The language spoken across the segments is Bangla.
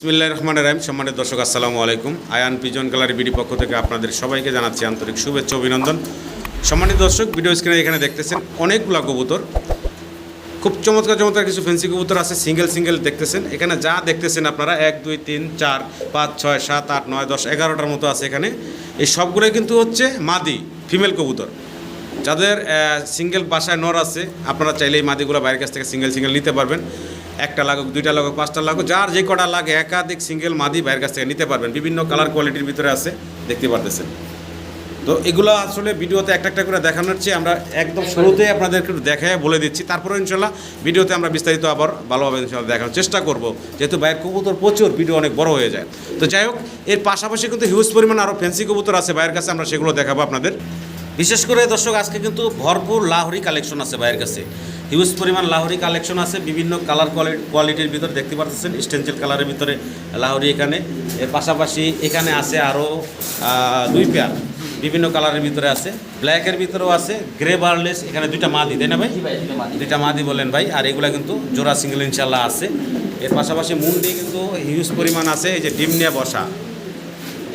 বিসমিল্লাহির রহমানির রহিম। সম্মানিত দর্শক, আসসালামু আলাইকুম। আয়ান পিজন গ্যালারি বিডি পক্ষ থেকে আপনাদের সবাইকে জানাচ্ছি আন্তরিক শুভেচ্ছা, অভিনন্দন। সম্মানিত দর্শক, ভিডিও স্ক্রিনে এখানে দেখতেছেন অনেকগুলা কবুতর। খুব চমৎকার চমৎকার কিছু ফেন্সি কবুতর আছে সিঙ্গেল সিঙ্গেল দেখতেছেন। এখানে যা দেখতেছেন আপনারা, এক, দুই, তিন, চার, পাঁচ, ছয়, সাত, আট, নয়, দশ, এগারোটার মতো আছে এখানে। এই সবগুলোই কিন্তু হচ্ছে মাদি ফিমেল কবুতর। যাদের সিঙ্গেল বাসায় নর আছে, আপনারা চাইলে এই মাদিগুলো বাইরের কাছ থেকে সিঙ্গেল সিঙ্গেল নিতে পারবেন। একটা লাগুক, দুইটা লাগুক, পাঁচটা লাগুক, যার যে কটা লাগে একাধিক সিঙ্গেল মাদি বাইরের কাছ থেকে নিতে পারবেন। বিভিন্ন কালার কোয়ালিটির ভিতরে আছে, দেখতে পারতেছেন। তো এগুলো আসলে ভিডিওতে একটা একটা করে দেখানোর চেয়ে আমরা একদম শুরুতে আপনাদেরকে একটু দেখায় বলে দিচ্ছি। তারপরে ইনশাল্লাহ ভিডিওতে আমরা বিস্তারিত আবার ভালোভাবে ইনশাল্লাহ দেখানোর চেষ্টা করব। যেহেতু বাইরের কবুতর প্রচুর, ভিডিও অনেক বড় হয়ে যায়। তো যাই হোক, এর পাশাপাশি কিন্তু হিউজ পরিমাণ আরও ফ্যান্সি কবুতর আছে বাইরের কাছে, আমরা সেগুলো দেখাবো আপনাদের। বিশেষ করে দর্শক, আজকে কিন্তু ভরপুর লাহরি কালেকশন আছে বাইরের কাছে। হিউজ পরিমাণ লাহরি কালেকশন আছে বিভিন্ন কালার কোয়ালিটির ভিতরে দেখতে পাচ্ছেন স্টেন্সিল কালারের ভিতরে লাহরি এখানে। এর পাশাপাশি এখানে আছে আরও দুই পেয়ার বিভিন্ন কালারের ভিতরে আছে। ব্ল্যাকের ভিতরেও আছে গ্রে বার্লেস এখানে দুইটা মাদি তাই না ভাই। দুইটা মাদি। বলেন ভাই আর এগুলা কিন্তু জোড়া সিঙ্গেল ইনশাল্লাহ আছে। এর পাশাপাশি মুন্ডি কিন্তু হিউজ পরিমাণ আছে এই যে ডিম নিয়ে বসা।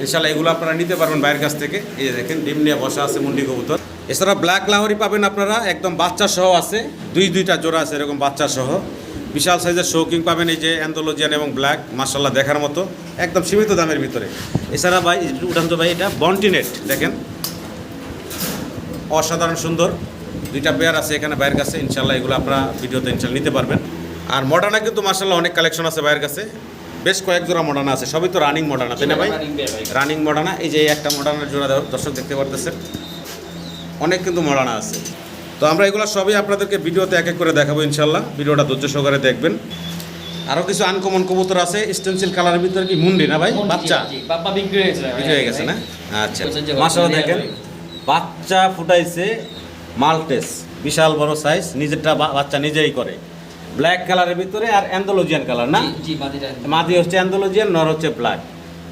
ইনশাল্লাহ এগুলো আপনারা নিতে পারবেন বাইরের কাছ থেকে। এই দেখেন ডিম নিয়ে বসা আছে মুন্ডি কবুতর। এছাড়া ব্ল্যাক লাহরি পাবেন আপনারা একদম বাচ্চা সহ আছে দুই দুইটা জোড়া আছে এরকম বাচ্চা সহ। বিশাল সাইজের শৌকিং পাবেন এই যে অ্যান্থোলজিয়ান এবং ব্ল্যাক মার্শাল্লাহ দেখার মতো একদম সীমিত দামের ভিতরে। এছাড়া ভাই উঠান তো ভাই এটা বন্টিনেট দেখেন। অসাধারণ সুন্দর দুইটা পেয়ার আছে এখানে বাইরের কাছে ইনশাল্লাহ এগুলো আপনারা ভিডিওতে ইনশাল্লাহ নিতে পারবেন। আর মডার্না কিন্তু মার্শাল্লাহ অনেক কালেকশন আছে বাইরের কাছে বেশ কয়েক জোড়া মডার্না আছে সবই তো রানিং মডার্না তাই না ভাই। রানিং মডার্না এই যে একটা মডার্নের জোড়া দর্শক দেখতে পারতেছেন। অনেক কিন্তু মডার্না আছে। তো আমরা এগুলো সবই আপনাদেরকে ভিডিওতে এক এক করে দেখাবো ইনশাল্লাহ। ভিডিওটা ধৈর্য সহকারে দেখবেন। আরও কিছু আনকমন কবুতর আছে স্টেন্সিল কালারের ভিতরে কি মুন্ডি না ভাই? বাচ্চা? বিক্রি হয়ে গেছে না? আচ্ছা। যে দেখেন বাচ্চা ফুটাইছে মালটেস বিশাল বড় সাইজ নিজেরটা বাচ্চা নিজেই করে। ব্ল্যাক কালারের ভিতরে আর অ্যান্ডোলজিয়ান কালার না? মাদি হচ্ছে অ্যান্ডোলজিয়ান নর হচ্ছে ব্ল্যাক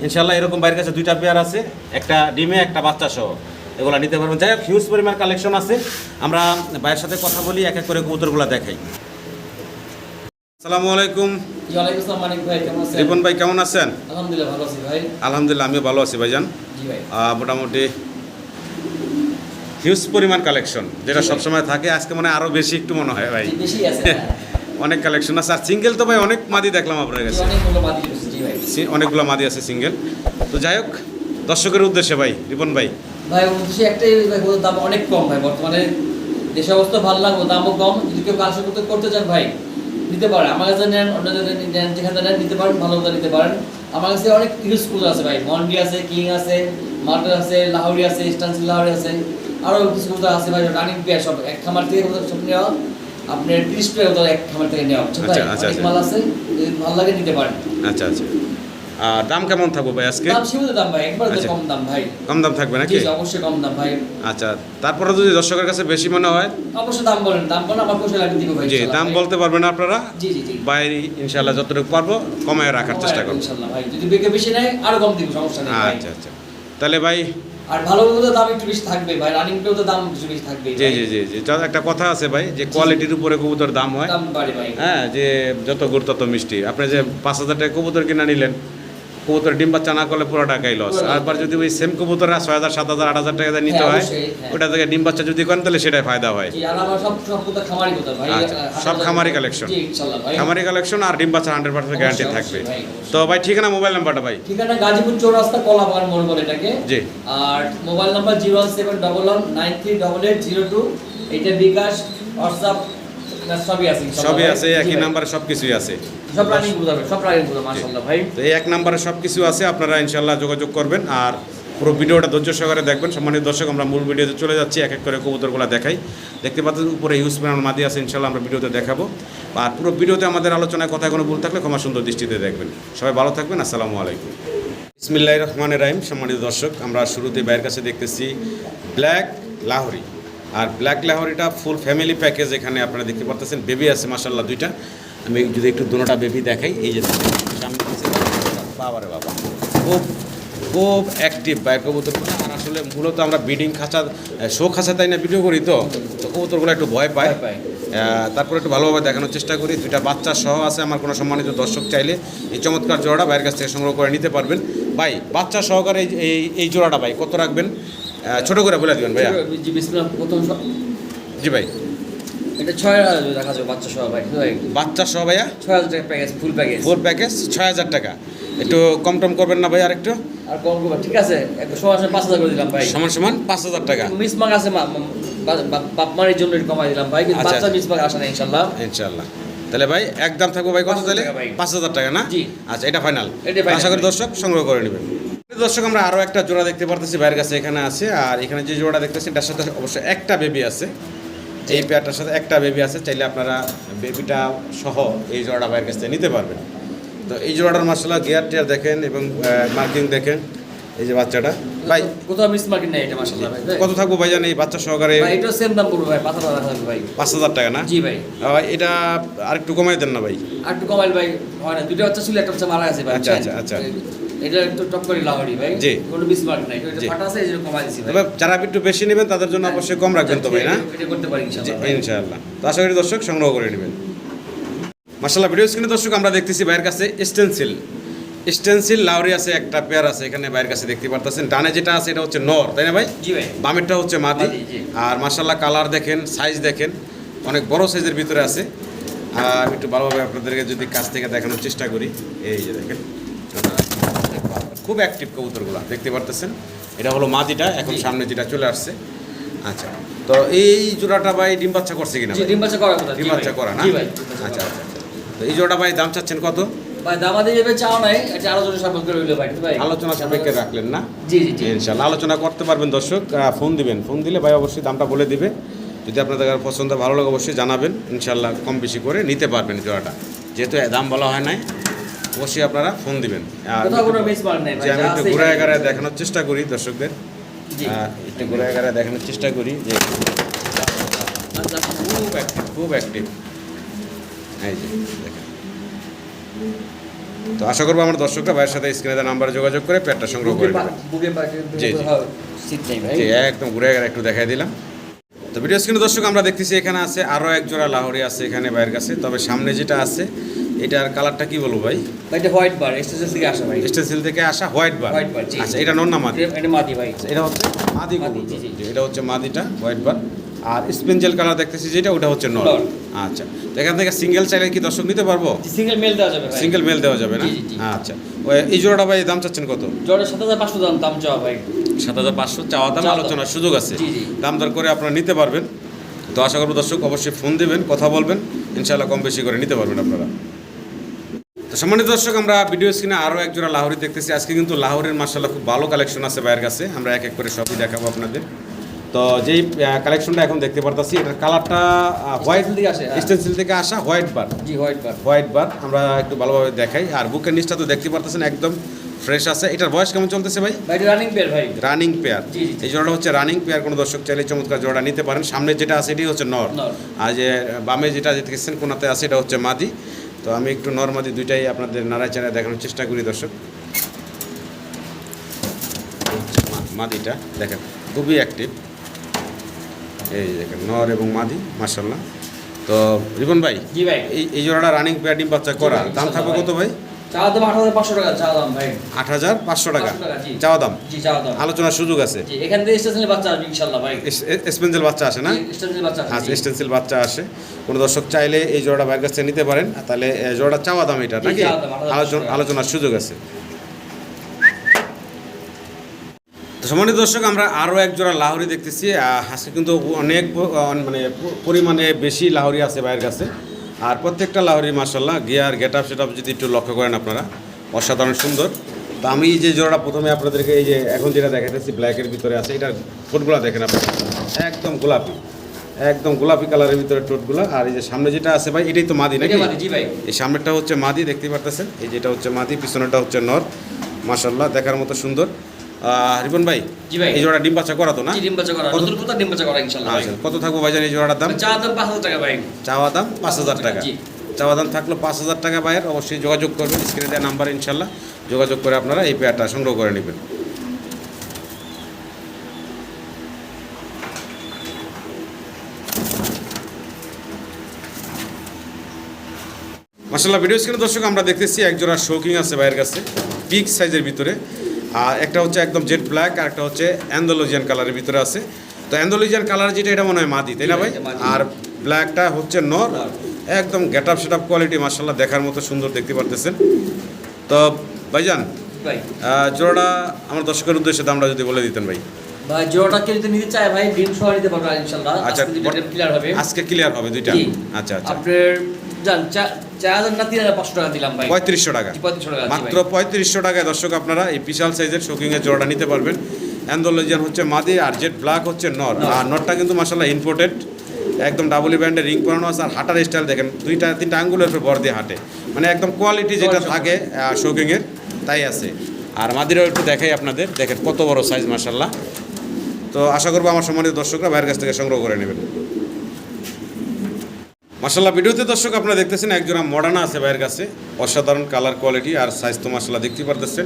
ইনশাল্লাহ এরকম বাইরের কাছে দুইটা পেয়ার আছে একটা ডিমে একটা বাচ্চা সহ। এগুলো নিতে পারবেন। যাই হোক হিউজ পরিমাণ কালেকশন আছে। আমরা ভাইয়ের সাথে কথা বলি এক এক করে কবুতরগুলো দেখাই। আসসালামু আলাইকুম। রিপন ভাই কেমন আছেন? আলহামদুলিল্লাহ আমিও ভালো আছি ভাইজান। মোটামুটি হিউজ পরিমাণ কালেকশন যেটা সবসময় থাকে। আজকে মানে আরও বেশি একটু মনে হয় ভাই। হ্যাঁ, অনেক কালেকশন আছে। আর সিঙ্গেল তো ভাই অনেক মাদি দেখলাম আপনার কাছে। অনেকগুলো মাদি আছে সিঙ্গেল তো যাই হোক দর্শকের উদ্দেশ্যে ভাই রিপন ভাই ভাই উদ্দেশ্যে একটাই ভাই দাম অনেক কম ভাই বর্তমানে। দেশের অবস্থা ভালো লাগবে দামও কম। যদি কেউ কাজ করতে করতে চান ভাই নিতে পারেন। আমার কাছে নেন অন্য নেন যেখানে নেন নিতে পারেন ভালো মতো নিতে পারেন। আমার কাছে অনেক ইউজফুল আছে ভাই মন্ডি আছে কিং আছে মার্টার আছে লাহোরি আছে স্টানসিল লাহোরি আছে আরও কিছু কথা আছে ভাই রানিং পেয়ার সব এক খামার থেকে কোথাও সব নেওয়া। আপনার তিরিশ পেয়ার এক খামার থেকে নেওয়া। ভাই আচ্ছা, আচ্ছা, আচ্ছা। মাল আছে যদি ভালো লাগে নিতে পারেন। আচ্ছা আচ্ছা। আর দাম কেমন থাকব ভাই আজকে? দাম সীমিত দাম ভাই একবার আচ্ছা। কম দাম ভাই। কম দাম থাকবে নাকি? জি, অবশ্যই কম দাম ভাই। আচ্ছা তারপরে যদি দর্শকের কাছে বেশি মনে হয়? অবশ্যই দাম বলেন দাম বলেন আমার পয়সা লাগিয়ে দিব ভাই ইনশাল্লাহ দাম বলতে পারবেন আপনারা? জি জি জি। বাইরে ইনশাল্লাহ যতটুকু পারব কমায় রাখার চেষ্টা করব। ইনশাল্লাহ ভাই। যদি বেগে বেশি নেয় আরও কম দিব সমস্যা নেই ভাই। আচ্ছা আচ্ছা। তাহলে ভাই আর ভালো মতো দাম একটু বেশি থাকবে ভাই রানিং পেও তো দাম একটু বেশি থাকবে জি জি জি জি। একটা কথা আছে ভাই যে কোয়ালিটির উপরে কবুতর দাম হয়। দাম বাড়ে ভাই। হ্যাঁ যে যত গুড় তত মিষ্টি। আপনি যে পাঁচ হাজার টাকা কবুতর কিনে নিলেন কবুতর ডিম বাচ্চা না করলে পুরো টাকাই লস পুরো আরবার যদি ওই সেম কবুতর ছয় হাজার সাত হাজার আট হাজার টাকা নিতে হ্যাঁ, হয় হ্যাঁ। ওটা থেকে ডিম বাচ্চা যদি করেন তাহলে সেটাই ফায়দা হয়। সব খামারি ভাই। আচ্ছা, সব খামারি কালেকশন আর ডিম বাচ্চা হান্ড্রেড পার্সেন্ট গ্যারান্টি থাকবে। তো ভাই ঠিকানা মোবাইল নাম্বারটা ভাই? ঠিকানা গাজীপুর চৌরাস্তা কলাবাগান মোড় বলে এটাকে। জি। আর mobile number zero seven double one nine three double eight zero two এটা বিকাশ হোয়াটসঅ্যাপ সবই আছে সবই আছে একই নাম্বারে সব কিছুই আছে। সব রানিং বুঝাবে সব রানিং বুঝাবে মাশাআল্লাহ ভাই। তো এই এক নাম্বারে সব কিছু আছে আপনারা যোগাযোগ করবেন। আর পুরো ভিডিওটা ধৈর্য সহকারে দেখবেন। সম্মানিত দর্শক আমরা মূল ভিডিওতে চলে যাচ্ছি এক এক করে কবুতরগুলো দেখাই। দেখতে পাচ্ছেন উপরে প্যানেল মাদি আছে ইনশাল্লাহ আমরা ভিডিওতে দেখাবো। আর পুরো ভিডিওতে আমাদের আলোচনায় কথা কোনো ভুল থাকলে ক্ষমা সুন্দর দৃষ্টিতে দেখবেন। সবাই ভালো থাকবেন আসসালামু আলাইকুম। ইসমিল্লাহ রহমান রাহিম সম্মানিত দর্শক আমরা শুরুতে বাইরের কাছে দেখতেছি ব্ল্যাক লাহোরি। আর ব্ল্যাক লাহোরিটা ফুল ফ্যামিলি প্যাকেজ এখানে আপনারা দেখতে পারতেছেন। বেবি আছে মাসাল্লাহ দুইটা। আমি যদি একটু দুটোটা বেবি দেখাই এই যে সামনে বাবারে বাবা। খুব খুব অ্যাক্টিভ বাইর কবুতরগুলো আর আসলে মূলত আমরা ব্রিডিং খাঁচা শো খাঁচা তাই না ভিডিও করি তো? তো কবুতরগুলো একটু ভয় পায়। তারপরে একটু ভালোভাবে দেখানোর চেষ্টা করি। দুইটা বাচ্চা সহ আছে আমার কোনো সম্মানিত দর্শক চাইলে এই চমৎকার জোড়াটা ভাইয়ের কাছ থেকে সংগ্রহ করে নিতে পারবেন। ভাই বাচ্চা সহকারে এই- এই জোড়াটা ভাই কত রাখবেন? ছোট করে বলে দিবেন ভাইয়া। জি বিসমিল্লাহ প্রথম জি ভাই। এটা ছয় হাজার যাবে বাচ্চা সহ ভাই বাচ্চা সহ ভাইয়া? ছয় হাজার টাকা প্যাকেজ ফুল প্যাকেজ প্যাকেজ ছয় হাজার টাকা। একটু কম টম করবেন না ভাই আর কম ঠিক আছে একটু পাঁচ হাজার করে দিলাম ভাই। সমান সমান পাঁচ হাজার টাকা। মিস আছে বাপ মারের জন্য একটু কমাই দিলাম ভাই কিন্তু আচ্ছা। বাচ্চা মিস মার্ক আসে না ইনশাল্লাহ। ইনশাল্লাহ। তাহলে ভাই একদম থাকব ভাই কত তাহলে? পাঁচ হাজার টাকা না? আচ্ছা এটা ফাইনাল আশা করি দর্শক সংগ্রহ করে নেবেন। দর্শক আমরা আরও একটা জোড়া দেখতে পারতেছি ভাইয়ের কাছে এখানে আছে। আর এখানে যে জোড়াটা দেখতেছি এটার সাথে অবশ্যই একটা বেবি আছে। এই পেয়ারটার সাথে একটা বেবি আছে চাইলে আপনারা বেবিটা সহ এই জোড়াটা ভাইয়ের কাছ থেকে নিতে পারবেন। তো এই জোড়াটার মার্শাল্লাহ গিয়ার টিয়ার দেখেন এবং মার্কিং দেখেন এই যে বাচ্চাটা। ভাই কোথাও মিস মার্কেট নেই এটা ভাই। কত থাকব ভাই জানি এই বাচ্চা সহকারে? ভাই এটা সেম দাম পড়বে ভাই পাঁচ হাজার রাখা যাবে ভাই। পাঁচ হাজার টাকা না? জি ভাই। এটা আরেকটু কমাই দেন না ভাই? আর একটু কমাইল ভাই হয় না। দুটো বাচ্চা ছিল একটা বাচ্চা মারা গেছে ভাই আচ্ছা, আচ্ছা, আচ্ছা। এটা একটু টপ করে লাহরি ভাই। জি। কোনো মিস নাই। এটা ফাটা আছে এই কমাই দিছি ভাই। যারা একটু বেশি নেবেন তাদের জন্য অবশ্যই কম রাখবেন তো ভাই না? এটা করতে পারি ইনশাআল্লাহ ইনশাআল্লাহ। তো আশা করি দর্শক সংগ্রহ করে নেবেন। মার্শাল্লাহ ভিডিও স্ক্রিনে দর্শক আমরা দেখতেছি ভাইয়ের কাছে স্টেনসিল স্টেনসিল লাউরি আছে একটা পেয়ার আছে এখানে ভাইয়ের কাছে দেখতে পারতেছেন। ডানে যেটা আছে এটা হচ্ছে নর তাই না ভাই? জি ভাই। বামেরটা হচ্ছে মাদি আর মার্শাল্লাহ কালার দেখেন সাইজ দেখেন অনেক বড় সাইজের ভিতরে আছে। আর একটু ভালোভাবে আপনাদেরকে যদি কাছ থেকে দেখানোর চেষ্টা করি এই যে দেখেন। খুব অ্যাক্টিভ কবুতরগুলো দেখতে পারতেছেন? এটা হলো মাদিটা এখন সামনে যেটা চলে আসছে। আচ্ছা তো এই জোড়াটা ভাই ডিম বাচ্চা করছে কিনা ডিম বাচ্চা করা কথা ডিম বাচ্চা করা না? আচ্ছা আচ্ছা। তো এই জোড়াটা ভাই দাম চাচ্ছেন কত? ভাই দামাদি যাবে চাও নাই এটা আলোচনা সাপোর্ট করে হইল ভাই ভাই। আলোচনা সাপেক্ষে রাখলেন না? জি জি ইনশাল্লাহ আলোচনা করতে পারবেন দর্শক ফোন দিবেন। ফোন দিলে ভাই অবশ্যই দামটা বলে দিবে। যদি আপনাদের পছন্দ ভালো লাগে অবশ্যই জানাবেন। ইনশাল্লাহ কম বেশি করে নিতে পারবেন জোড়াটা। যেহেতু দাম বলা হয় নাই অবশ্যই আপনারা ফোন দিবেন। আর যে আমি একটু ঘুরে এখানে- দেখানোর চেষ্টা করি দর্শকদের। জি। একটু ঘুরে এগারে দেখানোর চেষ্টা করি যে। খুব অ্যাক্টিভ খুব অ্যাক্টিভ এই যে দেখেন। তো আশা করব আমার দর্শকরা ভাইয়ের সাথে স্ক্রিনে নাম্বারে যোগাযোগ করে পেটটা সংগ্রহ করে জি, জি। একদম ঘুরে গেলে একটু দেখাই দিলাম। তো ভিডিও স্ক্রিনে দর্শক আমরা দেখতেছি এখানে আছে আরও এক জোড়া লাহোরি আছে এখানে ভাইয়ের কাছে। তবে সামনে যেটা আছে এটার কালারটা কি বলব ভাই? এটা হোয়াইট বার স্টেশন থেকে আসা ভাই। স্টেনসিল থেকে আসা হোয়াইট বার। bar, জি। আচ্ছা এটা নন না মাদি? এটা মাদি ভাই। এটা হচ্ছে মাদি এটা হচ্ছে মাদিটা হোয়াইট বার। আর স্পেঞ্জেল কালার দেখতেছি যেটা ওটা হচ্ছে নর। আচ্ছা তো এখান থেকে সিঙ্গেল চাইলে কি দর্শক নিতে পারব? সিঙ্গেল মেল দেওয়া যাবে ভাই। সিঙ্গেল মেল দেওয়া যাবে না। আচ্ছা ওই এই জোড়াটা ভাই দাম চাচ্ছেন কত? জোড়া সাত হাজার পাঁচশো দাম দাম চাওয়া ভাই। সাত হাজার পাঁচশো চাওয়া দাম। আলোচনার সুযোগ আছে। জি, জি। দাম দর করে আপনারা নিতে পারবেন। তো আশা করব দর্শক অবশ্যই ফোন দেবেন কথা বলবেন। ইনশাআল্লাহ কম বেশি করে নিতে পারবেন আপনারা। তো সম্মানিত দর্শক আমরা ভিডিও স্ক্রিনে আরও এক জোড়া লাহোরি দেখতেছি। আজকে কিন্তু লাহোরের মার্শাল্লাহ খুব ভালো কালেকশন আছে বাইরের কাছে। আমরা এক এক করে সবই দেখাবো আপনাদের। তো যেই কালেকশনটা এখন দেখতে পারতাছি এটার কালারটা হোয়াইট থেকে আসে, হ্যাঁ। স্টেনসিল থেকে আসা হোয়াইট বার জি হোয়াইট বার হোয়াইট বার আমরা একটু ভালোভাবে দেখাই। আর বুকের নিচটা তো দেখতে পারতেছেন একদম ফ্রেশ আছে। এটার বয়স কেমন চলতেছে ভাই? ভাই রানিং পেয়ার ভাই। Running pair. এই জোড়াটা হচ্ছে রানিং পেয়ার কোনো দর্শক চাইলে চমৎকার জোড়া নিতে পারেন। সামনে যেটা আছে এটি হচ্ছে নর। নর। আর যে বামে যেটা দেখতেছেন কোনাতে আছে এটা হচ্ছে মাদি। তো আমি একটু নর্মালি দুইটাই আপনাদের নাড়ায় চাড়ায় দেখানোর চেষ্টা করি দর্শক। মাদিটা দেখেন খুবই অ্যাক্টিভ এই দেখেন নর এবং মাদি মার্শাল্লাহ তো রিপন ভাই কি ভাই। এই জোড়াটা রানিং প্যাডিং ডিম বাচ্চা করা। দাম থাকবে কত ভাই? চাওয়া দাম আট হাজার পাঁচশো টাকা চাওয়া দাম ভাই। আট হাজার পাঁচশো টাকা? 500 টাকা, জি। চাওয়া দাম? জি চাওয়া দাম। আলোচনার সুযোগ আছে? এখান থেকে স্টেশনের বাচ্চা আসবে ইনশাল্লাহ ভাই। স্পেন্সেল বাচ্চা আসে না? আচ্ছা স্টেন্সিল বাচ্চা আসে। কোনো দর্শক চাইলে এই জোড়াটা বাইরের কাছ নিতে পারেন। তাহলে জোড়াটা চাওয়া দাম এটা নাকি। আলোচনার সুযোগ আছে। সম্মানিত দর্শক আমরা আরও এক জোড়া লাহরি দেখতেছি। আজকে কিন্তু অনেক মানে পরিমাণে বেশি লাহরি আছে বাইরের কাছে। আর প্রত্যেকটা লাহরি মার্শাল্লাহ gear get up set up যদি একটু লক্ষ্য করেন আপনারা অসাধারণ সুন্দর। তো আমি এই যে জোড়াটা প্রথমে আপনাদেরকে এই যে এখন যেটা দেখাতেছি ব্ল্যাকের ভিতরে আছে এটার ফুটগুলো দেখেন আপনারা। একদম গোলাপি একদম গোলাপি কালারের ভিতরে টোটগুলো আর এই যে সামনে যেটা আছে ভাই এটাই তো মাদি নাকি? এই সামনেরটা হচ্ছে মাদি দেখতে পারতেছেন? এই যেটা হচ্ছে মাদি পিছনেটা হচ্ছে নর মাশাল্লাহ দেখার মতো সুন্দর। রিপন ভাই জি ভাই। এই জোড়া ডিম বাচ্চা করা তো না? ডিম বাচ্চা করা। কত- নতুন কোথা ডিম বাচ্চা করা ইনশাল্লাহ ভাই। আচ্ছা কত থাকব ভাইজান এই জোড়াটার দাম? চাওয়া দাম পাঁচ হাজার টাকা ভাই। চাওয়া দাম পাঁচ হাজার টাকা। চাওয়া দাম থাকল পাঁচ হাজার টাকা বাইরের অবশ্যই যোগাযোগ করবেন স্ক্রিনে দেওয়া নাম্বার ইনশাল্লাহ যোগাযোগ করে আপনারা এই পেয়ারটা সংগ্রহ করে নেবেন। মাসাল্লাহ ভিডিও স্ক্রিনে দর্শক আমরা দেখতেছি একজোড়া শৌকিং আছে ভাইয়ের কাছে। বিগ সাইজের ভিতরে। আর একটা হচ্ছে একদম জেড ব্ল্যাক আর একটা হচ্ছে অ্যান্ডোলজিয়ান কালারের ভিতরে আছে। তো অ্যান্ডোলজিয়ান কালার যেটা এটা মনে হয় মাদি তাই না ভাই। আর ব্ল্যাকটা হচ্ছে নর। একদম get up set up quality মার্শাল্লাহ দেখার মতো সুন্দর দেখতে পারতেছেন। তো ভাইজান জোড়াটা আমার দর্শকের উদ্দেশ্যে দামটা যদি বলে দিতেন ভাই। ভাই জোড়াটা কেউ যদি নিতে চায় ভাই ডিম সহ নিতে পারবে ইনশাল্লাহ আচ্ছা, আজকে ক্লিয়ার হবে। আজকে ক্লিয়ার হবে দুইটা। আচ্ছা আচ্ছা। আপনার জান চার হাজার না তিন হাজার পাঁচশো টাকা দিলাম ভাই। পঁয়ত্রিশশো টাকা। পঁয়ত্রিশশো টাকা মাত্র পঁয়ত্রিশশো টাকায় দর্শক আপনারা এই বিশাল সাইজের শোকিংয়ের জোড়াটা নিতে পারবেন। অ্যান্ডোলজিয়ান হচ্ছে মাদি আর জেড ব্ল্যাক হচ্ছে নর। আর নরটা কিন্তু মাসাল্লাহ ইম্পোর্টেড একদম ডাবলি ব্যান্ডের রিং পরানো আছে আর হাঁটার স্টাইল দেখেন দুইটা তিনটা আঙ্গুলের উপর বর দিয়ে হাঁটে। মানে একদম কোয়ালিটি যেটা থাকে শোকিংয়ের তাই আছে। আর মাদিরাও একটু দেখাই আপনাদের দেখেন কত বড় সাইজ মাসাল্লাহ তো আশা করব আমার সম্মানিত দর্শকরা বাইরের কাছ থেকে সংগ্রহ করে নেবেন। মাসাল্লাহ ভিডিওতে দর্শক আপনারা দেখতেছেন একজোড়া মডার্না আছে ভাইয়ের কাছে। অসাধারণ কালার কোয়ালিটি আর সাইজ তো মাসাল্লাহ দেখতে পারতেছেন।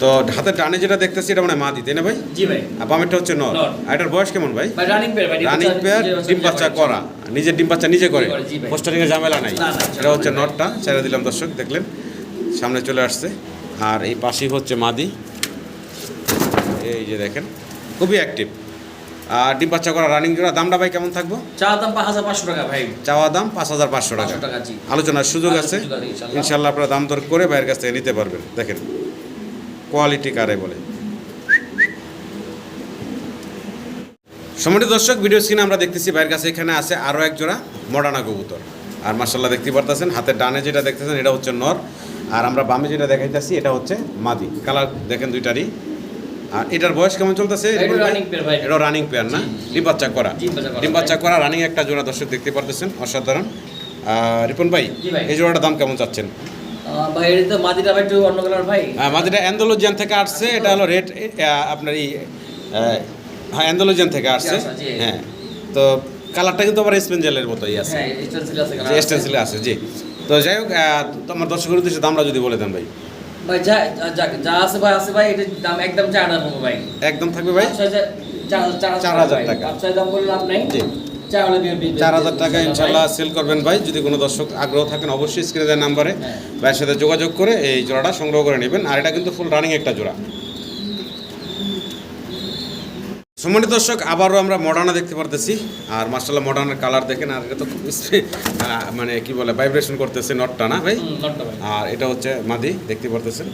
তো হাতের টানে যেটা দেখতেছি এটা মানে মাদি তাই না ভাই? জি ভাই। আর বামেরটা হচ্ছে নর। আর এটার বয়স কেমন ভাই? ভাই রানিং পেয়ার ভাই রানিং পেয়ার ডিম বাচ্চা করে, নিজের ডিম বাচ্চা নিজে করে। পোস্টারিং এর ঝামেলা নাই। এটা হচ্ছে। নটটা ছেড়ে দিলাম দর্শক দেখলেন। সামনে চলে আসছে। আর এই পাশেই হচ্ছে মাদি। এই যে দেখেন খুবই অ্যাক্টিভ আর ডিম বাচ্চা করা রানিং জোড়া দামটা ভাই কেমন থাকব? চা দাম পাঁচ হাজার পাঁচশো টাকা ভাই। চাওয়া দাম পাঁচ হাজার পাঁচশো টাকা। আলোচনার সুযোগ আছে। ইনশাল্লাহ। আপনারা দাম দর করে বাইরের কাছ থেকে নিতে পারবেন। দেখেন কোয়ালিটি কারে বলে। সম্মানিত দর্শক ভিডিও স্ক্রিনে আমরা দেখতেছি বাইরের কাছে এখানে আছে আরও এক জোড়া মডানা কবুতর। আর মার্শাল্লাহ দেখতে পারতেছেন হাতের ডানে যেটা দেখতেছেন এটা হচ্ছে নর। আর আমরা বামে যেটা দেখাইতেছি এটা হচ্ছে মাদি। কালার দেখেন দুইটারই। আর এটার বয়স কেমন চলতেছে? এটা রানিং পেয়ার না। ডিম বাচ্চা করা ডিম বাচ্চা করা, রানিং একটা জোড়া দর্শক দেখতে পারতেছেন অসাধারণ। রিপন ভাই এই জোড়াটার দাম কেমন চাচ্ছেন? মাদিটা আমাদের অ্যান্ডোলজিয়ান থেকে আসছে এটা হলো রেড আপনার এই হ্যাঁ অ্যান্ডোলজিয়ান থেকে আসছে। আচ্ছা, হ্যাঁ তো কালারটা কিন্তু আবার স্পেঞ্জেলের মতোই আছে। হ্যাঁ আছে স্টেন্সিলে আছে। জি। তো যাই হোক আমার দর্শকের উদ্দেশ্যে দামটা যদি বলে দেন ভাই। ভাই যা যা- আছে ভাই আছে ভাই এটার দাম একদম চার হাজার পড়বে ভাই একদম থাকবে ভাই চার হাজার-। টাকা। পাঁচ দাম করলে লাভ নাই জি। চার হাজার টাকা ইনশাল্লাহ সেল করবেন ভাই যদি কোনো দর্শক আগ্রহ থাকেন অবশ্যই স্ক্রিনে দেওয়ার নাম্বারে হ্যাঁ। ভাইয়ের সাথে যোগাযোগ করে এই জোড়াটা সংগ্রহ করে নেবেন আর এটা কিন্তু ফুল রানিং একটা জোড়া সম্মানিত দর্শক আবারও আমরা মডার্না দেখতে পারতেছি। আর মার্শাল্লাহ মডার্নের কালার দেখেন আর এটা তো খুব মানে কি বলে ভাইব্রেশন করতেছে নটটা না ভাই। আর এটা হচ্ছে মাদি দেখতে পারতেছেন?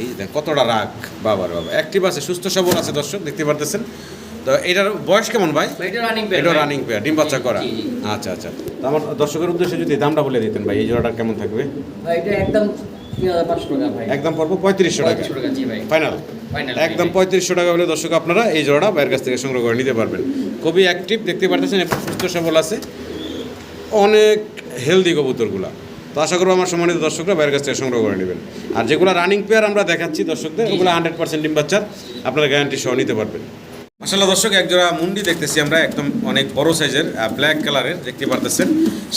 এই দেখ কতটা রাগ বাবার বাবা। অ্যাক্টিভ আছে সুস্থ সবল আছে দর্শক দেখতে পারতেছেন? তো এটার বয়স কেমন ভাই? এটা রানিং পেয়ার ডিম বাচ্চা করা। আচ্ছা আচ্ছা। তো আমার দর্শকের উদ্দেশ্যে যদি দামটা বলে দিতেন ভাই এই জোড়াটা কেমন থাকবে? ভাই, এটা একদম একদম পড়ব পঁয়ত্রিশশো টাকা। ফাইনাল একদম পঁয়ত্রিশশো টাকা হলে দর্শক আপনারা এই জোড়াটা বাইরের কাছ থেকে সংগ্রহ করে নিতে পারবেন। খুবই অ্যাক্টিভ দেখতে পারতেছেন সুস্থ সবল আছে। অনেক হেলদি কবুতরগুলা। তো আশা করব আমার সম্মানিত দর্শকরা বাইরের কাছ থেকে সংগ্রহ করে নেবেন। আর যেগুলো রানিং পেয়ার আমরা দেখাচ্ছি দর্শকদের। ওগুলো হান্ড্রেড পার্সেন্ট ডিম বাচ্চার আপনারা গ্যারান্টি সহ নিতে পারবেন। আসলে দর্শক এক জোড়া মুন্ডি দেখতেছি আমরা একদম অনেক বড় সাইজের ব্ল্যাক কালারের দেখতে পারতেছেন।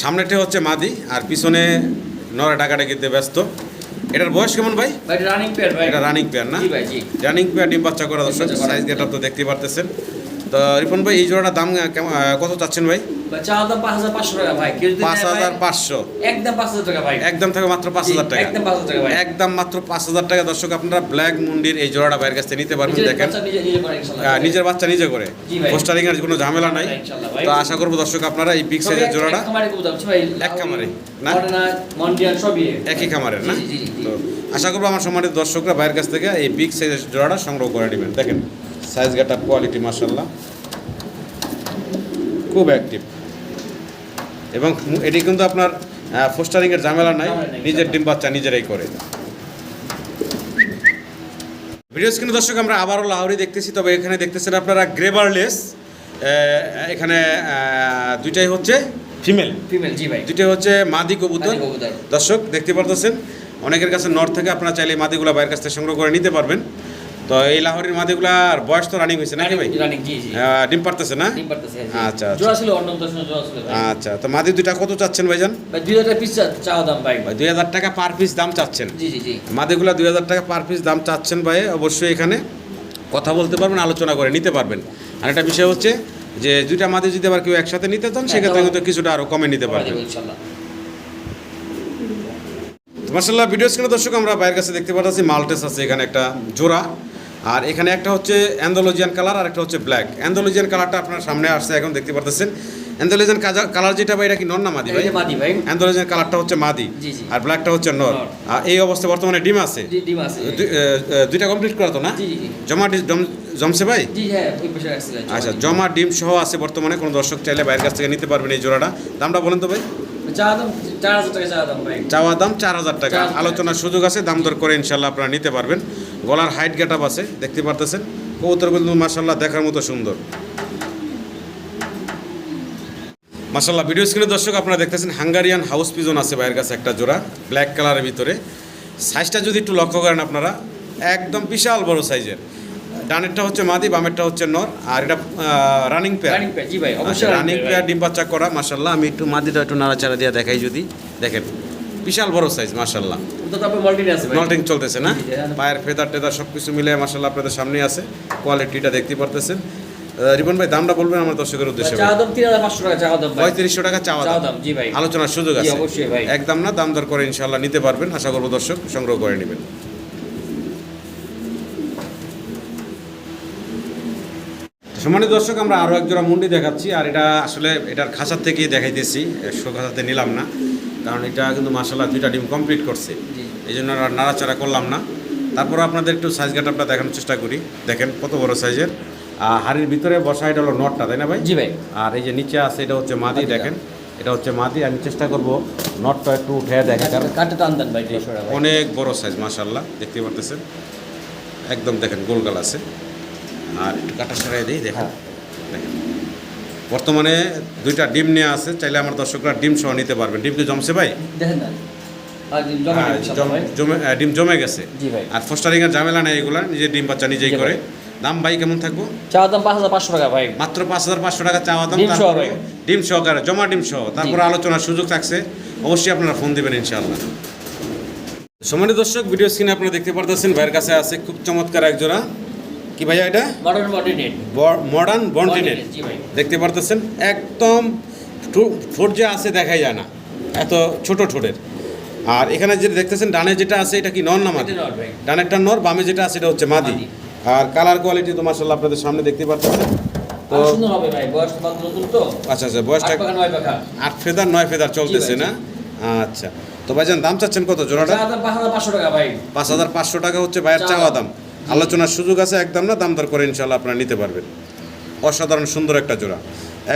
সামনেটা হচ্ছে মাদি আর পিছনে নরা ডাকাডাকিতে ব্যস্ত। এটার বয়স কেমন ভাই ভাই, এটা running ভাই। এটা রানিং পেয়ার না জি ভাই, জি। রানিং পেয়ার ডিম বাচ্চা করা দর্শক সাইজ গেট তো দেখতে পারতেছেন তো রিপন ভাই এই জোড়াটার দাম কেমন কত চাচ্ছেন ভাই? পাঁচ হাজার পাঁচশো একদম থাকে মাত্র পাঁচ হাজার টাকা। একদম মাত্র পাঁচ হাজার টাকা। দর্শক আপনারা ব্ল্যাক মুন্ডির এই জোড়াটা বাইরের কাছ থেকে নিতে পারবেন দেখেন। নিজের বাচ্চা নিজে করে। জি পোস্টারিং এর কোনো ঝামেলা নাই। তো আশা করব দর্শক আপনারা এই বিগ সাইজের জোড়াটা এক খামারে না? একই খামারের না। তো আশা করব আমার সম্মানিত দর্শকরা বাইরের কাছ থেকে এই বিগ সাইজের জোড়াটা সংগ্রহ করে নেবেন। দেখেন। সাইজ গেটা কোয়ালিটি মার্শাল্লাহ খুব অ্যাক্টিভ। এবং এটি কিন্তু আপনার ফোস্টারিং এর ঝামেলা নাই নিজের ডিম বাচ্চা নিজেরাই করে ভিডিও স্ক্রিনে দর্শক আমরা আবারও লাহোরি দেখতেছি তবে এখানে দেখতেছেন আপনারা গ্রেবারলেস এখানে দুইটাই হচ্ছে ফিমেল। ফিমেল জি ভাই। দুইটাই হচ্ছে মাদি কবুতর। দর্শক দেখতে পারতেছেন অনেকের কাছে নর্থ থেকে আপনারা চাইলে মাদিগুলা বাইরের কাছ থেকে সংগ্রহ করে নিতে পারবেন। তো এই লাহোরের মাদিগুলার বয়স তো রানিং হয়েছে নাকি ভাই? রানিং জি জি। আহ, ডিম পারতেছে না? আচ্ছা, আচ্ছা। আচ্ছা তো মাদি দুইটা কত চাচ্ছেন ভাইজান? ভাই দুই হাজার পিস চাওয়া দাম ভাই। দুই হাজার টাকা পার পিস দাম চাচ্ছেন। জি জি জি। মাদিগুলা দুই হাজার টাকা পার পিস দাম চাচ্ছেন ভাই অবশ্যই এখানে কথা বলতে পারবেন আলোচনা করে নিতে পারবেন। আর একটা বিষয় হচ্ছে যে দুইটা মাদি যদি আবার কেউ একসাথে নিতে চান সেক্ষেত্রে হ্যাঁ, কিন্তু কিছুটা আরও কমে নিতে পারবেন। ইনশাল্লাহ। মার্শাল্লাহ ভিডিও স্ক্রিনে দর্শক আমরা বাইরের কাছে দেখতে পাচ্ছি মাল্টেস আছে এখানে একটা জোড়া। আর এখানে একটা হচ্ছে অ্যান্ডোলজিয়ান কালার আর একটা হচ্ছে ব্ল্যাক। অ্যান্ডোলজিয়ান কালারটা আপনার সামনে আসছে এখন দেখতে পারতেছেন। অ্যান্ডোলজিয়ান কালার যেটা ভাই এটা কি নর না মাদি ভাই? মাদি ভাই। অ্যান্ডোলজিয়ান কালারটা হচ্ছে মাদি। আর ব্ল্যাকটা হচ্ছে নর। আর এই অবস্থায় বর্তমানে ডিম আছে? ডিম আছে। দুইটা কমপ্লিট করা তো না? জমা জমছে ভাই? হ্যাঁ আচ্ছা জমা ডিম সহ আছে বর্তমানে কোনো দর্শক চাইলে বাইরের কাছ থেকে নিতে পারবেন এই জোড়াটা। দামটা বলেন তো ভাই। চাওয়া দাম চার হাজার টাকা। আলোচনার সুযোগ আছে দাম দর করে ইনশাল্লাহ আপনারা নিতে পারবেন। গলার হাইট গেট আছে দেখতে পারতেছেন। কবুতরগুলো মাসাল্লাহ দেখার মতো সুন্দর। মাসাল্লাহ ভিডিও স্ক্রিনে দর্শক আপনারা দেখতেছেন হাঙ্গারিয়ান হাউস পিজন আছে বাইরের কাছে একটা জোড়া ব্ল্যাক কালারের ভিতরে। সাইজটা যদি একটু লক্ষ্য করেন আপনারা একদম বিশাল বড় সাইজের ডানেরটা হচ্ছে মাদি বামেরটা হচ্ছে নর আর এটা রানিং পেয়ার রানিং পেয়ার জি ভাই অবশ্যই আচ্ছা, রানিং পেয়ার ডিম বাচ্চা করা মাসাল্লাহ আমি একটু মাদিটা একটু নাড়াচাড়া দিয়ে দেখাই যদি। দেখেন বিশাল বড় সাইজ মাসাল্লাহ তো তারপর মাল্টিনে আছে ভাই। নলটিং চলতেছে না? জি। পায়ের ফেদার টেদার সব কিছু মিলে মাসাল্লাহ আপনাদের সামনে আছে। কোয়ালিটিটা দেখতে পারতেছেন। রিপন ভাই দামটা বলবেন আমার দর্শকের উদ্দেশ্যে। চা দাম তিন হাজার পাঁচশো টাকা চা দাম ভাই। পঁয়ত্রিশশো টাকা চাওয়া চাওয়া দাম জি ভাই। আলোচনার সুযোগ আছে। অবশ্যই ভাই। একদম না দাম দর করে ইনশাল্লাহ নিতে পারবেন। আশা করব দর্শক সংগ্রহ করে নেবেন। সম্মানিত দর্শক আমরা আরও এক জোড়া মুন্ডি দেখাচ্ছি আর এটা আসলে এটার খাঁচার থেকেই দেখাইতেছি শো খাঁচাতে নিলাম না কারণ এটা কিন্তু মাসাল্লাহ দুইটা ডিম কমপ্লিট করছে। এই জন্য আর নাড়াচাড়া করলাম না। তারপর আপনাদের একটু সাইজ গাটাপটা দেখানোর চেষ্টা করি। দেখেন কত বড় সাইজের আর হাড়ির ভিতরে বসা এটা হলো নটটা তাই না ভাই? জি ভাই। আর এই যে নিচে আছে এটা হচ্ছে মাদি দেখেন এটা হচ্ছে মাদি। আমি চেষ্টা করব নটটা একটু উঠে কারণ টান দেন ভাই অনেক বড় সাইজ মাশাল্লাহ দেখতে পারতেছেন? একদম দেখেন গোলগাল আছে। আর একটু কাটা সরাই দিই দেখেন। দেখেন। বর্তমানে দুইটা ডিম নিয়ে আছে চাইলে আমার দর্শকরা ডিম সহ নিতে পারবেন ডিম কি জমছে ভাই? দেখেন না। হ্যাঁ, ডিম জমে গেছে। আর ফোস্টারিং এর ঝামেলা নেই এগুলা নিজে ডিম বাচ্চা নিজেই করে। দাম ভাই কেমন থাকব? চা দাম পাঁচ হাজার পাঁচশো টাকা ভাই। মাত্র পাঁচ হাজার পাঁচশো টাকা চাওয়া দাম ডিম সহকারে জমা ডিম সহ। তারপরে আলোচনার সুযোগ থাকছে। অবশ্যই আপনারা ফোন দিবেন ইনশাআল্লাহ। সম্মানিত দর্শক ভিডিও স্ক্রিনে আপনারা দেখতে পারতেছেন ভাইয়ের কাছে আছে খুব চমৎকার এক জোড়া কি ভাইয়া এটা? মডার্ন মডার্নেট মডার্ন দেখতে পারতেছেন? একদম ঠোঁট যে আছে দেখাই যায় না। এত ছোট ঠোঁটের। আর এখানে যেটা দেখতেছেন ডানে যেটা আছে এটা কি নর না মাদি? ডানেরটা নর বামে যেটা আছে এটা হচ্ছে মাদি। আর কালার কোয়ালিটি তো মাসাল্লাহ আপনাদের সামনে দেখতে পারতেছেন। তো আচ্ছা আচ্ছা বয়সটা আট ফেদার নয় ফেদার চলতেছে না? আচ্ছা। তো ভাইজান দাম চাচ্ছেন কত জোড়াটা? পাঁচ হাজার পাঁচশো টাকা হচ্ছে ভাইয়ের চাওয়া দাম। আলোচনার সুযোগ আছে একদম না দাম দর করে ইনশাল্লাহ আপনারা নিতে পারবেন। অসাধারণ সুন্দর একটা জোড়া।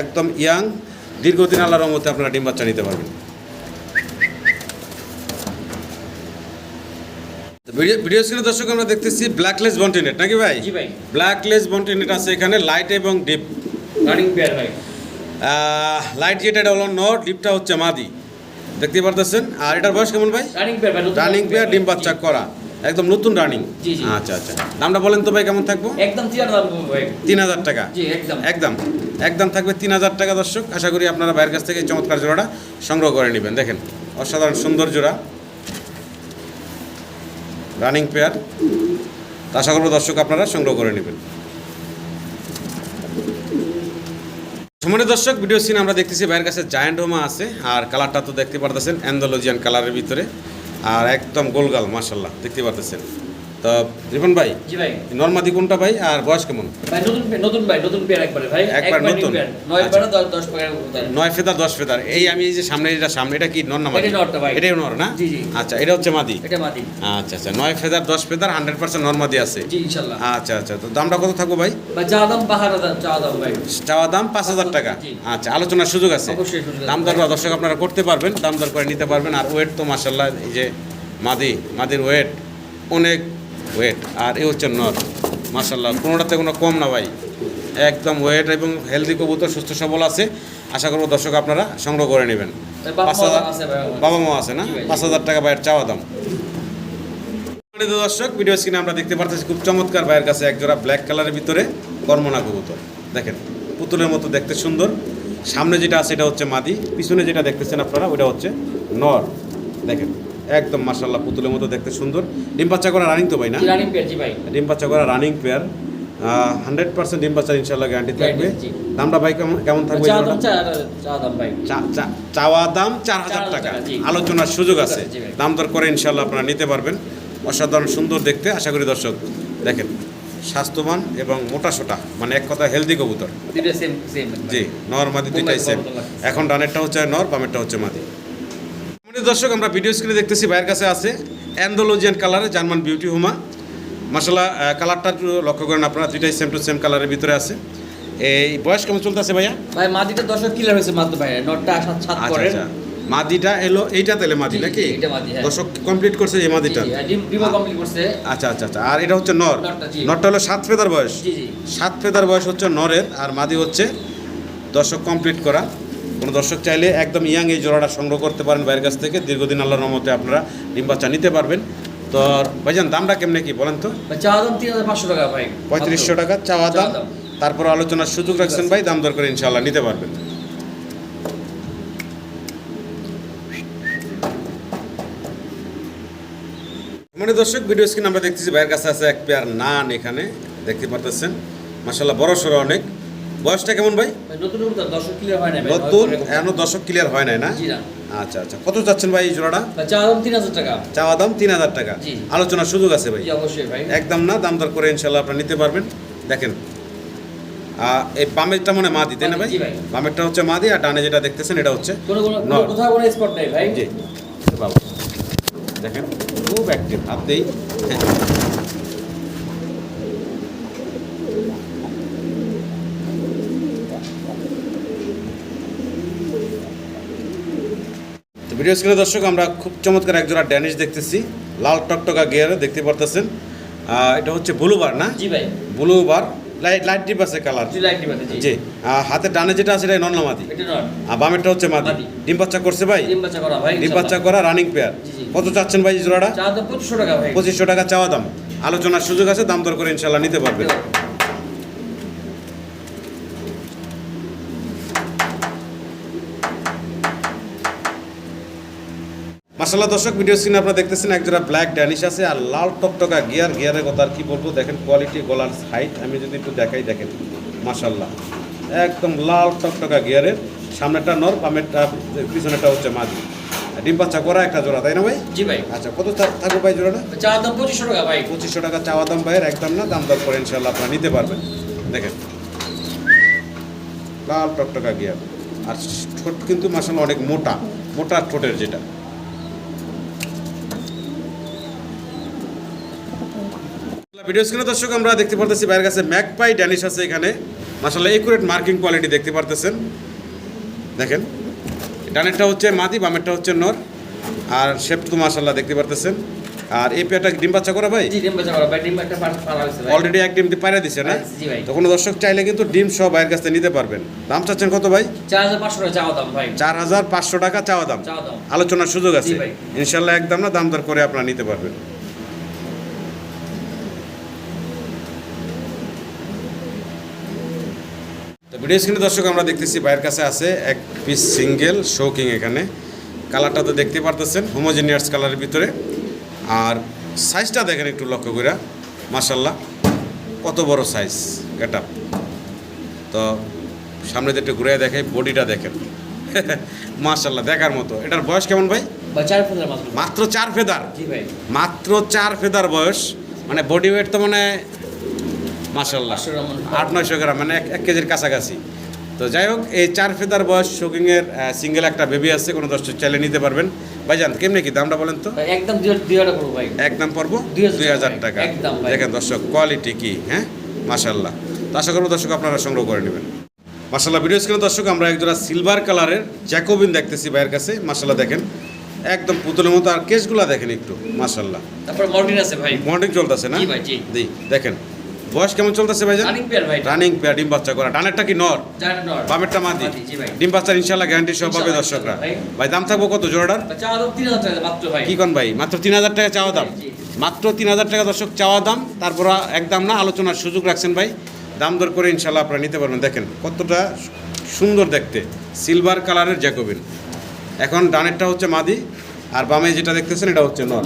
একদম ইয়াং দীর্ঘদিন আল্লাহর রহমতে আপনারা ডিম বাচ্চা নিতে পারবেন। ভিডিও ভিডিও স্ক্রিনে দর্শক আমরা দেখতেছি ব্ল্যাকলেস বন্টিনেট নাকি ভাই? ব্ল্যাকলেস বন্টিনেট আছে এখানে লাইট এবং ডিপ রানিং পেয়ার ভাই। লাইট যেটা এটা হলো নর ডিপটা হচ্ছে মাদি। দেখতে পারতেছেন? আর এটার বয়স কেমন ভাই? রানিং পেয়ার রানিং ডিম বাচ্চা করা। একদম নতুন রানিং। আচ্ছা আচ্ছা। দামটা বলেন তো ভাই কেমন থাকব? একদম তিন হাজার টাকা? একদম। একদম। একদম থাকবে তিন হাজার টাকা দর্শক। আশা করি আপনারা বাইরের কাছ থেকে চমৎকার জোড়াটা সংগ্রহ করে নেবেন। দেখেন অসাধারণ সুন্দর জোড়া। রানিং পেয়ার আশা করব দর্শক আপনারা সংগ্রহ করে নেবেন। সমানে দর্শক ভিডিও সিন আমরা দেখতেছি বাইরের কাছে জায়ান্ট হোমা আছে। আর কালারটা তো দেখতে পারতেছেন অ্যান্ডোলজিয়ান কালারের ভিতরে। আর একদম গোলগাল মাসাল্লাহ দেখতে পারতেছেন। তো রিপন ভাই জি ভাই। নর্মাদি কোনটা ভাই আর বয়স কেমন? ভাই নতুন নতুন ভাই নতুন পেয়ার একবারে ভাই। একবার নতুন। নয় আচ্ছা। নয় ফেদার দশ ফেদার। এই আমি এই যে সামনে এটা সামনে এটা কি নর না মাদি? এটা ভাই। এটাই নর না? জি, জি। আচ্ছা এটা হচ্ছে মাদি? এটা আচ্ছা আচ্ছা। নয় ফেদার দশ ফেদার হান্ড্রেড পার্সেন্ট নর মাদি আছে। জি আচ্ছা আচ্ছা। তো দামটা কত থাকব ভাই? ভাই দাম পাহাড় দাম চা দাম ভাই। চাওয়া দাম পাঁচ হাজার টাকা। আচ্ছা আলোচনার সুযোগ আছে। অবশ্যই সুযোগ আছে। দাম দর দর্শক আপনারা করতে পারবেন দাম দর করে নিতে পারবেন। আর ওয়েট তো মাসাল্লাহ এই যে মাদি মাদির ওয়েট অনেক ওয়েট আর এ হচ্ছে নর। মাসাল্লাহ কোনোটাতে কোনো কম না ভাই। একদম ওয়েট এবং হেলদি কবুতর সুস্থ সবল আছে। আশা করব দর্শক আপনারা সংগ্রহ করে নেবেন। বাবা পাঁচ হাজার মা আছে বাবা মা আছে না। পাঁচ হাজার টাকা ভাইয়ের চাওয়া দাম। দর্শক ভিডিও স্ক্রিনে আমরা দেখতে পারতেছি খুব চমৎকার ভাইয়ের কাছে একজোড়া ব্ল্যাক কালারের ভিতরে কর্মনা কবুতর। দেখেন পুতুলের মতো দেখতে সুন্দর। সামনে যেটা আছে এটা হচ্ছে মাদি। পিছনে যেটা দেখতেছেন আপনারা ওটা হচ্ছে নর। দেখেন একদম মাসাল্লাহ পুতুলের মতো দেখতে সুন্দর। ডিম বাচ্চা করা রানিং তো ভাই না? রানিং পেয়ার জি ভাই? ডিম বাচ্চা করা রানিং পেয়ার হান্ড্রেড পার্সেন্ট ডিম বাচ্চার ইনশাল্লাহ গ্যারান্টি থাকবে। দামটা ভাই কেমন কেমন থাকবে চাওয়া দাম চার হাজার টাকা। আলোচনার সুযোগ আছে। দাম দর করে ইনশাল্লাহ আপনারা নিতে পারবেন। অসাধারণ সুন্দর দেখতে। আশা করি দর্শক দেখেন স্বাস্থ্যবান এবং মোটা সোটা মানে এক কথা হেলদি কবুতর। জি নর মাদি দুইটাই সেম এখন রানেরটা হচ্ছে নর বামেরটা হচ্ছে মাদি। দর্শক আমরা ভিডিও স্ক্রিনে দেখতেছি ভাইয়ের কাছে আছে অ্যান্ডোলজিয়ান কালারে জার্মান বিউটি হুমা মাসাল্লাহ কালারটা একটু লক্ষ্য করেন আপনারা দুইটাই সেম টু সেম কালারের ভিতরে আছে। এই বয়স কেমন চলতেছে ভাইয়া? ভাই মাদিটা দর্শক ক্লিয়ার হয়েছে মাত্র ভাই নটটা সাত সাত আচ্ছা করে আচ্ছা। মাদিটা এলো এইটা তেলে মাদি নাকি? হ্যাঁ। দর্শক কমপ্লিট করছে এই মাদিটা। ডিমো কমপ্লিট করছে। আচ্ছা আচ্ছা আচ্ছা। আর এটা হচ্ছে নর। নরটা, হলো সাত ফেদার বয়স। জি জি। সাত ফেদার বয়স হচ্ছে নরের আর মাদি হচ্ছে দর্শক কমপ্লিট করা। কোনো দর্শক চাইলে একদম ইয়াং এই জোড়াটা সংগ্রহ করতে পারেন বাইরের কাছ থেকে। দীর্ঘদিন আল্লাহর রহমতে আপনারা ডিম বাচ্চা নিতে পারবেন। তো ভাইজান দামটা কেমনে কি বলেন তো? ভাই দাম তিন হাজার পাঁচশো টাকা ভাই। পঁয়ত্রিশশো টাকা চাওয়া দাম চাওয়া দাম। তারপর আলোচনার সুযোগ রাখছেন ভাই দাম দর করে ইনশাল্লাহ নিতে পারবেন। মানে দর্শক ভিডিও স্ক্রিন আমরা দেখতেছি ভাইয়ের কাছে আছে এক পেয়ার নান এখানে। দেখতে পারতেছেন। মাসাল্লাহ বড় সড়ো অনেক। বয়সটা কেমন ভাই? নতুন দর্শক ক্লিয়ার হয় না ভাই নতুন এখনও দর্শক ক্লিয়ার হয় নাই না? আচ্ছা আচ্ছা। কত চাচ্ছেন ভাই এই জোড়াটা? ভাই চা দাম তিন হাজার টাকা। চাওয়া দাম তিন হাজার টাকা। আলোচনার সুযোগ আছে ভাই? অবশ্যই ভাই। একদম না? দাম দর করে ইনশাল্লাহ আপনারা নিতে পারবেন। দেখেন। এই বামেরটা মনে মাদি তাই না ভাই। বামেরটা হচ্ছে মাদি আর ডানে যেটা দেখতেছেন এটা হচ্ছে কোনো কোনো নর। কোথাও কোনো স্পট নেই ভাই। জি। বাবু দেখেন খুব অ্যাক্টিভ হাতেই ভিডিও স্ক্রিনে দর্শক আমরা খুব চমৎকার একজোড়া ড্যানিশ দেখতেছি। লাল টকটকা গিয়ারে দেখতে পারতেছেন। এটা হচ্ছে ব্লুবার না? জি ভাই। Blue bar light light deep আছে কালার জি লাইট দিবেন জি। জি। হাতের ডানে যেটা আছে এটা নন্নামাদি এটা নট আর বামেরটা হচ্ছে মাদি। মাদি। ডিম বাচ্চা করছে ভাই? ডিম বাচ্চা করা ভাই ডিম বাচ্চা করা রানিং পেয়ার। কত চাচ্ছেন ভাই জোড়াটা? চা দাম পঁচিশশো টাকা ভাই। পঁচিশশো টাকা চাওয়া দাম। আলোচনার সুযোগ আছে দাম দর করে ইনশাল্লাহ নিতে পারবেন। মাসাল্লাহ দর্শক ভিডিও স্ক্রিনে আপনারা দেখতেছেন একজোড়া ব্ল্যাক ড্যানিশ আছে আর লাল টকটকা গিয়ার গিয়ারের কথা আর কি বলব? দেখেন কোয়ালিটি গলার হাইট আমি যদি একটু দেখাই দেখেন মাসাল্লাহ একদম লাল টকটকা গিয়ারের সামনেটা নর বামেরটা পিছনেটা হচ্ছে মাঝি। ডিম বাচ্চা করা একটা জোড়া তাই না ভাই? জি ভাই। আচ্ছা কত থাকবে ভাই জোড়াটা? চা দাম পঁচিশশো টাকা ভাই। পঁচিশশো টাকা চাওয়া দাম ভাইয়ের একদম না দাম দর করে ইনশাল্লাহ আপনারা নিতে পারবেন। দেখেন লাল টকটকা গিয়ার আর ঠোঁট কিন্তু মাসাল্লাহ অনেক মোটা মোটা ঠোঁটের যেটা। ভিডিও স্ক্রিনে দর্শক আমরা দেখতে পারতেছি বাইরের কাছে ম্যাকপাই ড্যানিশ আছে এখানে। মাসাল্লাহ একুরেট মার্কিং কোয়ালিটি দেখতে পারতেছেন। দেখেন ডানেরটা হচ্ছে মাদি বামেরটা হচ্ছে নর। আর শেপ তো মাসাল্লাহ দেখতে পারতেছেন। আর এই পেয়ারটা ডিম বাচ্চা করা ভাই? জি ডিম বাচ্চা করা। ভাই ডিম একটা পার- পারা হয়েছে ভাই। অলরেডি এক ডিম পাইরা দিছে না? জি ভাই। তো কোনো দর্শক চাইলে কিন্তু ডিম সহ বাইরের কাছে নিতে পারবেন। দাম চাচ্ছেন কত ভাই? চার হাজার পাঁচশো টাকা চাওয়া দাম আলোচনার সুযোগ আছে। ইনশাল্লাহ একদম না দাম দর করে আপনারা নিতে পারবেন। স্ক্রিনে দর্শক আমরা দেখতেছি বাইরের কাছে আছে এক পিস সিঙ্গেল শোকিং এখানে। কালারটা তো দেখতে পারতেছেন হোমোজেনিয়াস কালারের ভিতরে। আর সাইজটা দেখেন একটু লক্ষ্য করে মাসাল্লাহ কত বড় সাইজ এটা তো সামনে একটু ঘুরে দেখে বডিটা দেখেন। মাশাল্লাহ দেখার মতো। এটার বয়স কেমন ভাই? মাত্র। চার ফেদার? মাত্র চার ফেদার বয়স। মানে বডি ওয়েট তো মানে মতো। আট নয়শো গ্রাম মানে এক কেজির কাছাকাছি। তো যাই হোক এই চার ফেদার বয়স শোকিংয়ের সিঙ্গেল একটা বেবি আছে কোনো দর্শক চাইলে নিতে পারবেন। ভাই ভাইজান কেমনি কি দামটা বলেন তো? একদম একদম পড়ব দুই হাজার টাকা। একদম দেখেন দর্শক কোয়ালিটি কি হ্যাঁ? মাশাল্লাহ তো আশা করব দর্শক আপনারা সংগ্রহ করে নেবেন। মাশাল্লাহ ভিডিও স্ক্রিনে দর্শক আমরা একজোড়া সিলভার কালারের জ্যাকোবিন দেখতেছি ভাইয়ের কাছে। মাশাল্লাহ দেখেন। একদম পুতুলের মতো আর কেসগুলা দেখেন একটু মাশাল্লাহ তারপর মর্টিন আছে ভাই। মর্নিং চলতেছে না। জি দেখেন। বয়স কেমন চলতেছে ভাইজান? রানিং পেয়ার ডিম বাচ্চা করা। ডানেরটা কি নর? বামেরটা মাদি। ডিম বাচ্চার ইনশাল্লাহ গ্যারান্টি সহ পাবে দর্শকরা। ভাই। দাম থাকব কত জোড়াটার? কি কন ভাই? মাত্র তিন হাজার টাকা চাওয়া দাম। মাত্র তিন হাজার টাকা দর্শক চাওয়া দাম। তারপর একদম না আলোচনার সুযোগ রাখছেন ভাই। দাম দর করে ইনশাল্লাহ আপনারা নিতে পারবেন। দেখেন কতটা সুন্দর দেখতে। সিলভার কালারের জ্যাকোবিন এখন ডানেরটা হচ্ছে মাদি আর বামে যেটা দেখতেছেন এটা হচ্ছে নর।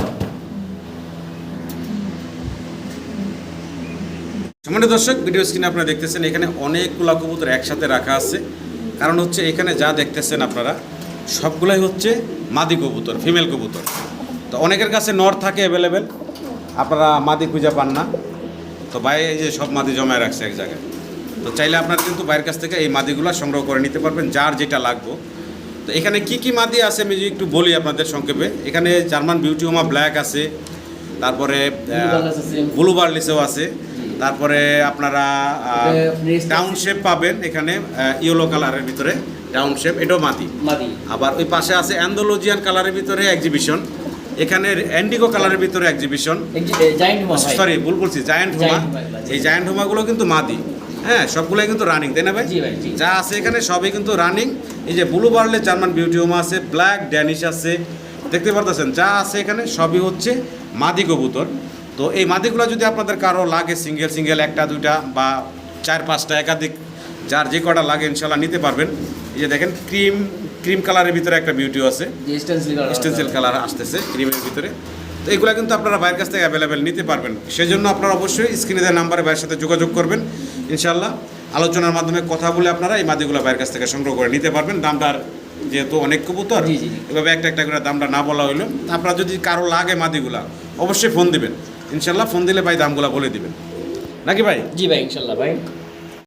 সম্মানিত দর্শক ভিডিও স্ক্রিনে আপনারা দেখতেছেন, এখানে অনেকগুলা কবুতর একসাথে রাখা আছে। কারণ হচ্ছে এখানে যা দেখতেছেন আপনারা, সবগুলাই হচ্ছে মাদি কবুতর ফিমেল কবুতর। তো অনেকের কাছে নর থাকে অ্যাভেলেবেল আপনারা মাদি খুঁজে পান না। তো বাইরে যে সব মাদি জমায় রাখছে এক জায়গায়। তো চাইলে আপনারা কিন্তু বাইরের কাছ থেকে এই মাদিগুলো সংগ্রহ করে নিতে পারবেন, যার যেটা লাগবে। তো এখানে কি কি মাদি আছে, আমি একটু বলি আপনাদের সংক্ষেপে। এখানে জার্মান বিউটি হোমা ব্ল্যাক আছে তারপরে আছে। ব্লু বার্লিসেও আছে। তারপরে আপনারা Next টাউনশেপ পাবেন এখানে ইয়েলো কালারের ভিতরে টাউনশেপ এটাও মাদি। মাদি। আবার ওই পাশে আছে অ্যান্ডোলজিয়ান কালারের ভিতরে এক্সিবিশন এখানে অ্যান্ডিগো কালারের ভিতরে এক্সিবিশন সরি ভুল বলছি জায়ান্ট হোমা। এই জায়ান্ট হোমাগুলো কিন্তু মাদি। হ্যাঁ সবগুলোই কিন্তু রানিং তাই না ভাই। যা আছে এখানে সবই কিন্তু রানিং এই যে ব্লু বার্লে জার্মান বিউটি হোমা আছে ব্ল্যাক ড্যানিশ আছে দেখতে পারতেছেন? যা আছে এখানে সবই হচ্ছে মাদি কবুতর। তো এই মাদিগুলো যদি আপনাদের কারও লাগে সিঙ্গেল সিঙ্গেল একটা দুইটা বা চার পাঁচটা একাধিক যার যে কটা লাগে ইনশাল্লাহ নিতে পারবেন। এই যে দেখেন ক্রিম ক্রিম কালারের ভিতরে একটা বিউটি আছে। স্টেন্সিল কালার আসতেছে ক্রিমের ভিতরে। তো এগুলো কিন্তু আপনারা বাইরের কাছ থেকে অ্যাভেলেবেল নিতে পারবেন। সেজন্য আপনারা অবশ্যই স্ক্রিনে দেওয়া নাম্বারে ভাইয়ের সাথে যোগাযোগ করবেন। ইনশাল্লাহ আলোচনার মাধ্যমে কথা বলে আপনারা এই মাদিগুলো বাইরের কাছ থেকে সংগ্রহ করে নিতে পারবেন। দামটার যেহেতু অনেক কবুতর। এভাবে একটা একটা করে দামটা না বলা হইল। আপনারা যদি কারও লাগে মাদিগুলা অবশ্যই ফোন দিবেন। ইনশাল্লাহ ফোন দিলে ভাই দামগুলা বলে দিবেন। নাকি ভাই? জি ভাই ইনশাল্লাহ ভাই।